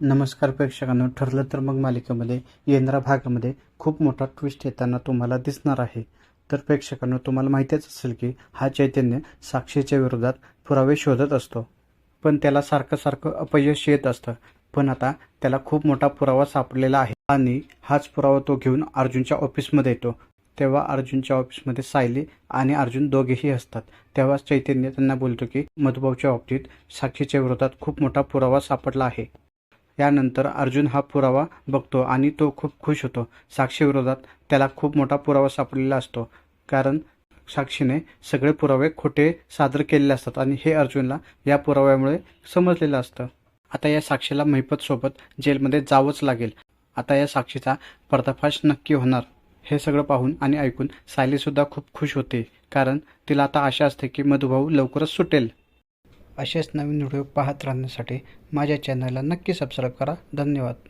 नमस्कार प्रेक्षकांनो ठरलं तर मग मालिकेमध्ये येणाऱ्या भागामध्ये खूप मोठा ट्विस्ट येताना तुम्हाला दिसणार आहे. तर प्रेक्षकांनो तुम्हाला माहितीच असेल की हा चैतन्य साक्षीच्या विरोधात पुरावे शोधत असतो. पण त्याला सारखं सारखं अपयश येत असतं. पण आता त्याला खूप मोठा पुरावा सापडलेला आहे. आणि हाच पुरावा तो घेऊन अर्जुनच्या ऑफिसमध्ये येतो. तेव्हा अर्जुनच्या ऑफिसमध्ये सायली आणि अर्जुन दोघेही असतात. तेव्हा चैतन्य त्यांना बोलतो की मधुभाऊच्या बाबतीत साक्षीच्या विरोधात खूप मोठा पुरावा सापडला आहे. यानंतर अर्जुन हा पुरावा बघतो आणि तो खूप खुश होतो. साक्षीविरोधात त्याला खूप मोठा पुरावा सापडलेला असतो. कारण साक्षीने सगळे पुरावे खोटे सादर केलेले असतात आणि हे अर्जुनला या पुराव्यामुळे समजलेलं असतं. आता या साक्षीला महिपतसोबत जेलमध्ये जावंच लागेल. आता या साक्षीचा पर्दाफाश नक्की होणार. हे सगळं पाहून आणि ऐकून सायलीसुद्धा खूप खुश होते. कारण तिला आता आशा असते की मधुभाऊ लवकरच सुटेल. असेच नवीन व्हिडिओ पाहत राहण्यासाठी माझ्या चॅनलला नक्की सबस्क्राईब करा. धन्यवाद.